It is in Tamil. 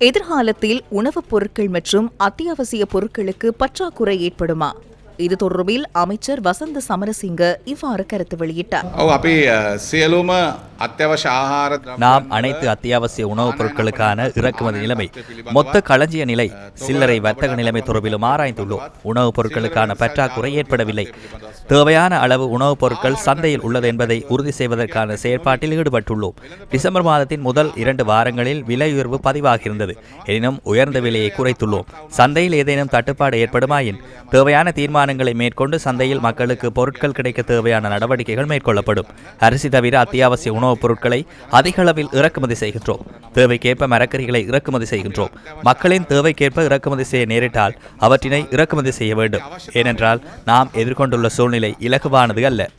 எதிர்காலத்தில் உணவுப் பொருட்கள் மற்றும் அத்தியாவசிய பொருட்களுக்கு பற்றாக்குறை ஏற்படுமா? இது தொடர்பில் அமைச்சர் வசந்த சமரசிங்க இவ்வாறு கருத்து வெளியிட்டார். நாம் அனைத்து அத்தியாவசிய உணவுப் பொருட்களுக்கான இறக்குமதி நிலைமை மொத்த களஞ்சிய நிலை சில்லறை வர்த்தக நிலைமை தொடர்பிலும் ஆராய்ந்துள்ளோம். உணவுப் பொருட்களுக்கான பற்றாக்குறை ஏற்படவில்லை. தேவையான அளவு உணவுப் பொருட்கள் சந்தையில் உள்ளது என்பதை உறுதி செய்வதற்கான செயற்பாட்டில் ஈடுபட்டுள்ளோம். டிசம்பர் மாதத்தின் முதல் இரண்டு வாரங்களில் விலை உயர்வு பதிவாகியிருந்தது. எனினும் உயர்ந்த விலையை குறைத்துள்ளோம். சந்தையில் ஏதேனும் தட்டுப்பாடு ஏற்படுமாயின் தேவையான தீர்மானங்களை மேற்கொண்டு சந்தையில் மக்களுக்கு பொருட்கள் கிடைக்க தேவையான நடவடிக்கைகள் மேற்கொள்ளப்படும். அரிசி தவிர அத்தியாவசிய உணவு உணவுப் பொருட்களை அதிக அளவில் இறக்குமதி செய்கின்றோம். தேவைக்கேற்ப மரக்கறிகளை இறக்குமதி செய்கின்றோம். மக்களின் தேவைக்கேற்ப இறக்குமதி செய்ய நேரிட்டால் அவற்றினை இறக்குமதி செய்ய வேண்டும். ஏனென்றால் நாம் எதிர்கொண்டுள்ள சூழ்நிலை இலகுவானது அல்ல.